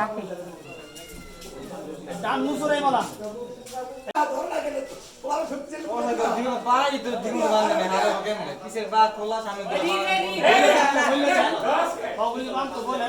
ডাকি ডান মুসুরে মালা পাই তো দিন বান্ধে না হারে কেমনে কিসের বা খোলা সামনে বাবুলি বাম তো বলে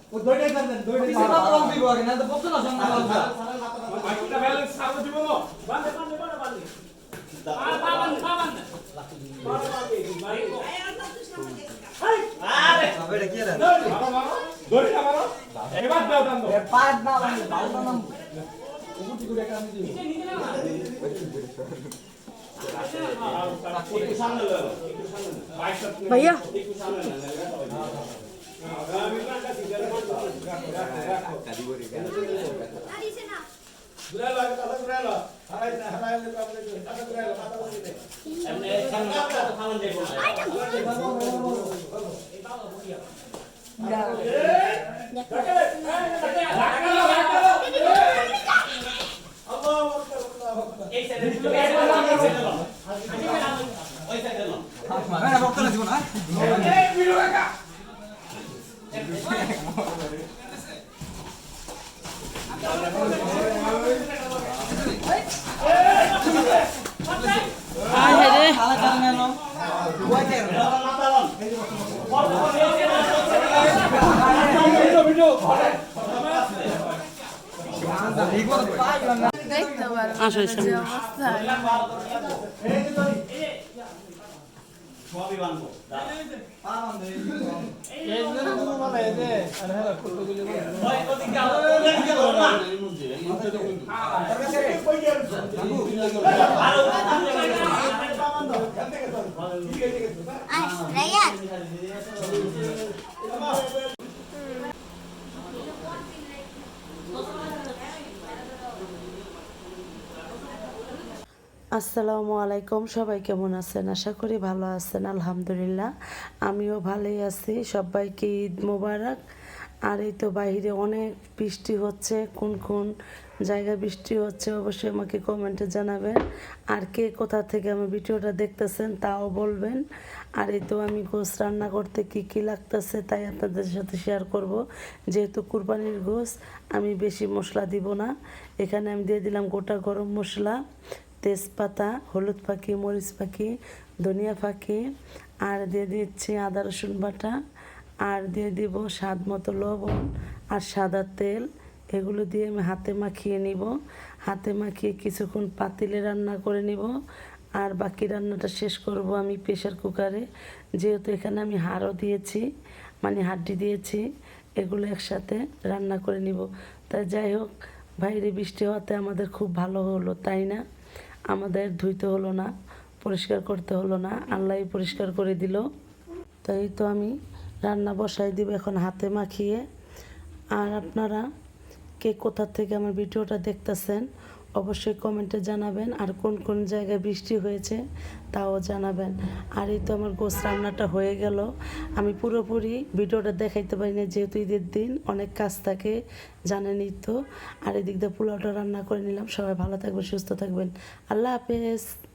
লাগবে পিছে পা বান্ধে দিব পিছে পা বান্ধে দিব আগে না তো বলতো না সামনে বান্ধা এটা কি রে পাঁচ না বান্ধে বান্ধা না ভাইয়া না বলতো না দিব। না আয় হে রে খালা খালা নেন ওইতে এই বল পাই না দেখতে পারো আসো সামনে সবই বানবো বান্ধে এই জন্য কোনো মালা এতে আর হ্যাঁ কতগুলো ওই ওদিকে আলো ওদিকে আলো না আসসালামু আলাইকুম, সবাই কেমন আছেন? আশা করি ভালো আছেন, আলহামদুলিল্লাহ। আমিও ভালোই আছি, সবাইকে ঈদ মোবারক। আর এই তো বাইরে অনেক বৃষ্টি হচ্ছে, কোন কোন জায়গায় বৃষ্টি হচ্ছে অবশ্যই আমাকে কমেন্টে জানাবেন। আর কে কোথা থেকে আমার ভিডিওটা দেখতেছেন তাও বলবেন। আর এই তো আমি গোস রান্না করতে কি কি লাগতেছে তাই আপনাদের সাথে শেয়ার করব। যেহেতু কুরবানির গোস আমি বেশি মশলা দিব না। এখানে আমি দিয়ে দিলাম গোটা গরম মশলা। তেজপাতা, হলুদ পাখি, মরিচ পাখি, ধনিয়া পাখি, আর দিয়ে দিচ্ছি আদা, রসুন বাটা, আর দিয়ে দিব স্বাদ মতো লবণ আর সাদা তেল। এগুলো দিয়ে আমি হাতে মাখিয়ে নিব। হাতে মাখিয়ে কিছুক্ষণ পাতিলে রান্না করে নিব। আর বাকি রান্নাটা শেষ করব আমি প্রেশার কুকারে। যেহেতু এখানে আমি হাড়ও দিয়েছি মানে হাড্ডি দিয়েছি, এগুলো একসাথে রান্না করে নিব। তাই যাই হোক, বাইরে বৃষ্টি হওয়াতে আমাদের খুব ভালো হলো, তাই না? আমাদের ধুইতে হলো না, পরিষ্কার করতে হলো না আল্লাহ পরিষ্কার করে দিল। তাই তো আমি রান্না বসাই দিব এখন হাতে মাখিয়ে। আর আপনারা কে কোথা থেকে আমার ভিডিওটা দেখতেছেন অবশ্যই কমেন্টে জানাবেন। আর কোন কোন জায়গায় বৃষ্টি হয়েছে তাও জানাবেন। আর এই তো আমার গোস রান্নাটা হয়ে গেল। আমি পুরোপুরি ভিডিওটা দেখাইতে পারি না যেহেতু ঈদের দিন, অনেক কাজ থাকে জানেনই তো। আর এদিক দিয়ে পোলাওটা রান্না করে নিলাম। সবাই ভালো থাকবেন, সুস্থ থাকবেন। আল্লাহ হাফেজ।